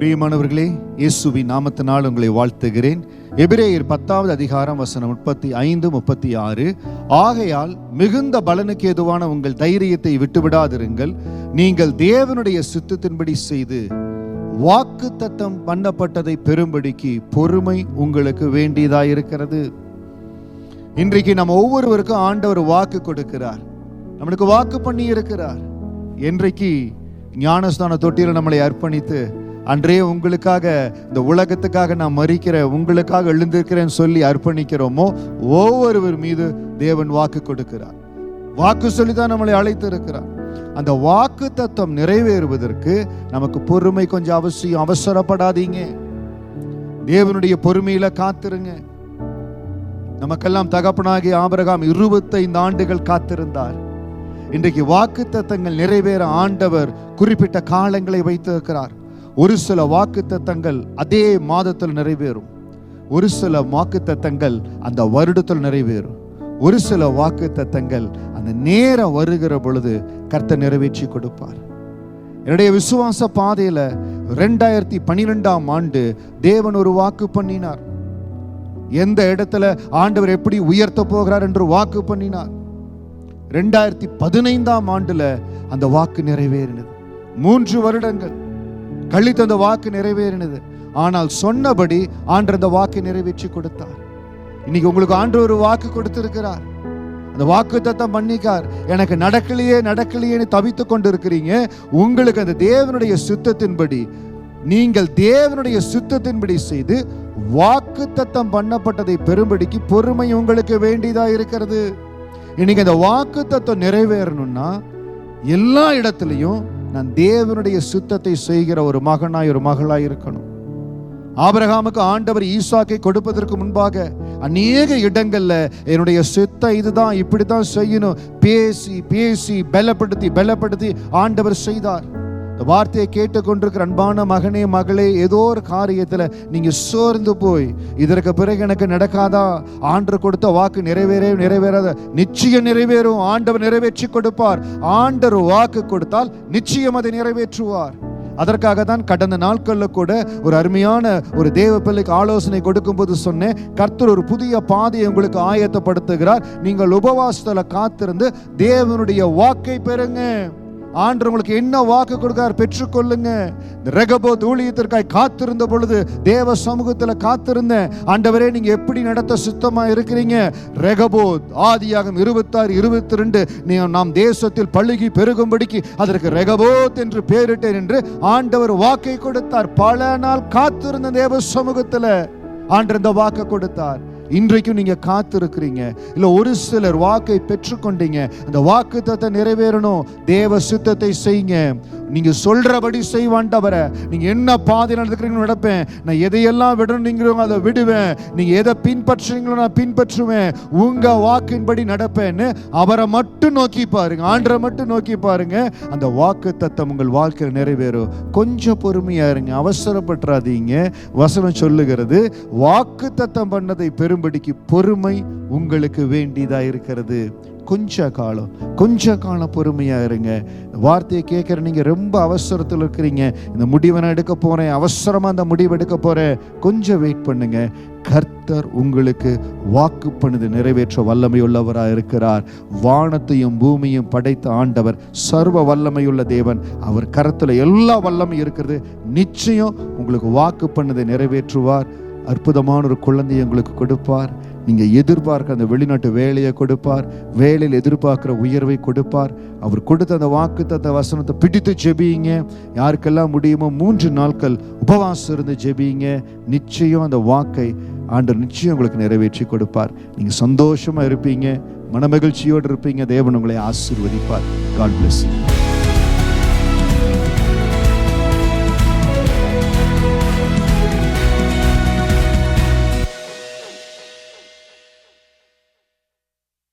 பிரியமானவர்களே இயேசுவின் நாமத்தினால் உங்களை வாழ்த்துகிறேன். எபிரேயர் பத்தாவது அதிகாரம் வசனம் முப்பத்தி ஐந்து முப்பத்தி ஆறு ஆகையால் மிகுந்த பலனுக்கு ஏதுவான உங்கள் தைரியத்தை விட்டுவிடாதிருங்கள். நீங்கள் தேவனுடைய சித்தத்தின்படி செய்து வாக்கு தத்தம் பண்ணப்பட்டதை பெரும்படிக்கு பொறுமை உங்களுக்கு வேண்டியதாயிருக்கிறது. இன்றைக்கு நம்ம ஒவ்வொருவருக்கும் ஆண்டவர் வாக்கு கொடுக்கிறார். நம்மளுக்கு வாக்கு பண்ணி இருக்கிறார் என்றைக்கு ஞானஸ்தான தொட்டியில் நம்மளை அர்ப்பணித்து அன்றே உங்களுக்காக இந்த உலகத்துக்காக நான் மறிக்கிற உங்களுக்காக எழுந்திருக்கிறேன்னு சொல்லி அர்ப்பணிக்கிறோமோ ஒவ்வொருவர் மீது தேவன் வாக்கு கொடுக்கிறார். வாக்கு சொல்லி தான் நம்மளை அழைத்து இருக்கிறார். அந்த வாக்கு தத்துவம் நிறைவேறுவதற்கு நமக்கு பொறுமை கொஞ்சம் அவசியம் அவசரப்படாதீங்க. தேவனுடைய பொறுமையில காத்திருங்க. நமக்கெல்லாம் தகப்பனாகிய ஆபரகாம் இருபத்தைந்து ஆண்டுகள் காத்திருந்தார். இன்றைக்கு வாக்கு தத்தங்கள் நிறைவேற ஆண்டவர் குறிப்பிட்ட காலங்களை வைத்திருக்கிறார். ஒரு சில வாக்கு தத்தங்கள் அதே மாதத்தில் நிறைவேறும். ஒரு சில வாக்கு தத்தங்கள் அந்த வருடத்தில் நிறைவேறும். ஒரு சில வாக்கு தத்தங்கள் அந்த நேரம் வருகிற பொழுது கர்த்தை நிறைவேற்றி கொடுப்பார். என்னுடைய விசுவாச பாதையில ரெண்டாயிரத்தி பன்னிரெண்டாம் ஆண்டு தேவன் ஒரு வாக்கு பண்ணினார். எந்த இடத்துல ஆண்டவர் எப்படி உயர்த்த போகிறார் என்று வாக்கு பண்ணினார். ரெண்டாயிரத்தி பதினைந்தாம் ஆண்டுல அந்த வாக்கு நிறைவேறினது. மூன்று வருடங்கள். கழித்து அந்த வாக்கு நிறைவேறினது. ஆனால் சொன்னபடி ஆண்டு அந்த வாக்கு நிறைவேற்றி கொடுத்தார். இன்னைக்கு உங்களுக்கு ஆண்டு ஒரு வாக்கு கொடுத்திருக்கிறார். அந்த வாக்கு தத்தம் பண்ணிக்கார் எனக்கு நடக்கலையே நடக்கலையேன்னு தவித்து கொண்டு இருக்கிறீங்க உங்களுக்கு அந்த தேவனுடைய சுத்தத்தின்படி நீங்கள் தேவனுடைய சுத்தத்தின்படி செய்து வாக்கு தத்தம் பண்ணப்பட்டதை பெரும்படிக்கு பொறுமை உங்களுக்கு வேண்டியதா இருக்கிறது. இன்னைக்கு அந்த வாக்கு தத்துவம் நிறைவேறணும்னா எல்லா இடத்துலையும் நான் தேவனுடைய சுத்தத்தை செய்கிற ஒரு மகனாய் ஒரு மகளாய் இருக்கணும். ஆபிரகாமுக்கு ஆண்டவர் ஈசாக்கை கொடுப்பதற்கு முன்பாக அநேக இடங்கள்ல என்னுடைய சித்த இதுதான் இப்படித்தான் செய்யணும். பேசி பேசி பலப்படுத்தி பலப்படுத்தி ஆண்டவர் செய்தார். இந்த வார்த்தையை கேட்டுக்கொண்டிருக்கிற அன்பான மகனே மகளே ஏதோ ஒரு காரியத்தில் நீங்கள் சோர்ந்து போய் இதற்கு பிறகு எனக்கு நடக்காதா? ஆண்டு கொடுத்த வாக்கு நிறைவேற நிறைவேறாத நிச்சயம் நிறைவேறும். ஆண்டவர் நிறைவேற்றி கொடுப்பார். ஆண்டவர் வாக்கு கொடுத்தால் நிச்சயம் அதை நிறைவேற்றுவார். அதற்காக தான் கடந்த நாட்களில் கூட ஒரு அருமையான ஒரு தேவ பிள்ளைக்கு ஆலோசனை கொடுக்கும்போது சொன்னேன் கர்த்தர் ஒரு புதிய பாதையை உங்களுக்கு ஆயத்தப்படுத்துகிறார். நீங்கள் உபவாசத்தில் காத்திருந்து தேவனுடைய வாக்கை பெறுங்க. ஆண்டு உங்களுக்கு என்ன வாக்கு கொடுக்கார் பெற்றுக்கொள்ளுங்க. இந்த ரெகபோத் ஊழியத்திற்காய் காத்திருந்த பொழுது தேவ சமூகத்தில் காத்திருந்தேன் ஆண்டவரே நீங்க எப்படி நடத்த சுத்தமா இருக்கிறீங்க? ரெகபோத் ஆதியாகம் இருபத்தாறு இருபத்தி ரெண்டு நீ நாம் தேசத்தில் பழுகி பெருகும்படிக்கு அதற்கு ரெகபோத் என்று பெயரிட்டேன் என்று ஆண்டவர் வாக்கை கொடுத்தார். பல நாள் காத்திருந்த தேவ சமூகத்தில் ஆண்டு இந்த வாக்கை கொடுத்தார். இன்றைக்கும் நீங்க காத்திருக்கிறீங்க. இல்ல ஒரு சிலர் வாக்கை பெற்றுக்கொண்டீங்க. அந்த வாக்கு தத்தை நிறைவேறணும். தேவ சித்தத்தை செய்யுங்க. நீங்க சொல்றபடி செய்வாண்டவர. நீங்க என்ன பாதை நடந்துக்கிறீங்கன்னு நடப்பேன். நான் எதையெல்லாம் விடணுங்கிறோ அதை விடுவேன். நீங்க எதை பின்பற்றுறீங்களோ நான் பின்பற்றுவேன். உங்க வாக்கின்படி நடப்பேன்னு அவரை மட்டும் நோக்கி பாருங்க. ஆண்டரை மட்டும் நோக்கி பாருங்க. அந்த வாக்கு தத்தம் உங்கள் வாழ்க்கையில் நிறைவேறும். கொஞ்சம் பொறுமையா இருங்க. அவசரப்பட்டுறாதீங்க. வசனம் சொல்லுகிறது வாக்கு தத்தம் பண்ணதை பெரும்படிக்கு பொறுமை உங்களுக்கு வேண்டியதா இருக்கிறது. கொஞ்ச காலம் கொஞ்ச காலம் பொறுமையாக இருங்க வார்த்தையை கேட்குற நீங்கள் ரொம்ப அவசரத்தில் இருக்கிறீங்க. இந்த முடிவை நான் எடுக்க போகிறேன் அவசரமாக அந்த முடிவு எடுக்க போகிறேன் கொஞ்சம் வெயிட் பண்ணுங்க. கர்த்தர் உங்களுக்கு வாக்கு பண்ணுது நிறைவேற்ற வல்லமை உள்ளவராக இருக்கிறார். வானத்தையும் பூமியும் படைத்த ஆண்டவர் சர்வ வல்லமையுள்ள தேவன். அவர் கரத்தில் எல்லா வல்லமையும் இருக்கிறது. நிச்சயம் உங்களுக்கு வாக்கு பண்ணதை நிறைவேற்றுவார். அற்புதமான ஒரு குழந்தையை உங்களுக்கு கொடுப்பார். நீங்க எதிர்பார்க்க அந்த வெளிநாட்டு வேலையை கொடுப்பார். வேலையில் எதிர்பார்க்குற உயர்வை கொடுப்பார். அவர் கொடுத்த அந்த வாக்கு தந்த வசனத்தை பிடித்து ஜெபியுங்க யாருக்கெல்லாம் முடியுமோ மூன்று நாட்கள் உபவாசம் இருந்து ஜெபியுங்க நிச்சயம் அந்த வாக்கை ஆண்டு நிச்சயம் உங்களுக்கு நிறைவேற்றி கொடுப்பார். நீங்க சந்தோஷமா இருப்பீங்க. மனமகிழ்ச்சியோடு இருப்பீங்க. தேவன் உங்களை ஆசீர்வதிப்பார். God plus